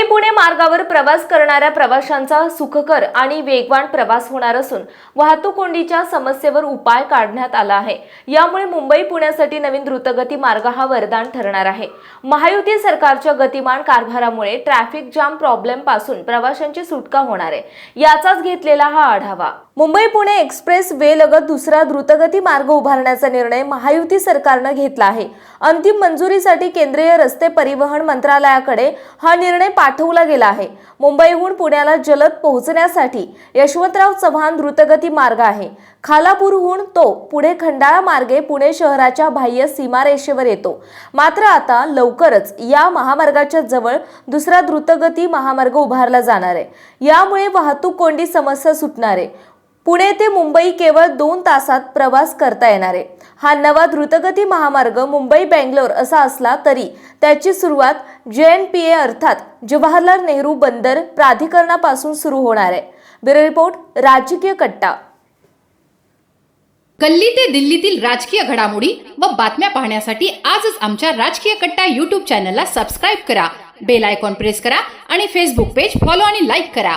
मुंबई पुणे मार्गावर प्रवास करणाऱ्या प्रवाशांचा सुखकर आणि वेगवान प्रवास होणार असून वाहतूक कोंडीच्या समस्येवर उपाय काढण्यात आला आहे. यामुळे मुंबई पुण्यासाठी नवीन द्रुतगती मार्ग हा वरदान ठरणार आहे. महायुती सरकारच्या गतिमान कारभारामुळे ट्रॅफिक जाम प्रॉब्लेमपासून प्रवाशांची सुटका होणार आहे. याचाच घेतलेला हा आढावा. मुंबई पुणे एक्सप्रेस वे लगत दुसरा द्रुतगती मार्ग उभारण्याचा निर्णय महायुती सरकारनं घेतला आहे. अंतिम मंजुरीसाठी केंद्रीय रस्ते परिवहन मंत्रालयाकडे हा निर्णय पाठवला गेला आहे. मुंबईहून पुण्याला जलद पोहोचण्यासाठी यशवंतराव चव्हाण द्रुतगती मार्ग आहे. खालापूरहून तो पुढे खंडाळा मार्गे पुणे शहराच्या बाह्य सीमारेषेवर येतो. मात्र आता लवकरच या महामार्गाच्या जवळ दुसरा द्रुतगती महामार्ग उभारला जाणार आहे. यामुळे वाहतूक कोंडी समस्या सुटणार आहे. पुणे ते मुंबई केवळ दोन तासात प्रवास करता येणार आहे. हा नवा द्रुतगती महामार्ग मुंबई बँगलोर असा असला तरी त्याची सुरुवात जे एन पी ए अर्थात जवाहरलाल नेहरू बंदर प्राधिकरणापासून सुरू होणार आहे. ब्युरो रिपोर्ट राजकीय कट्टा. गल्ली ते दिल्लीतील राजकीय घडामोडी व बातम्या पाहण्यासाठी आजच आमच्या राजकीय कट्टा युट्यूब चॅनलला सबस्क्राईब करा बेल आयकॉन प्रेस करा आणि फेसबुक पेज फॉलो आणि लाईक करा.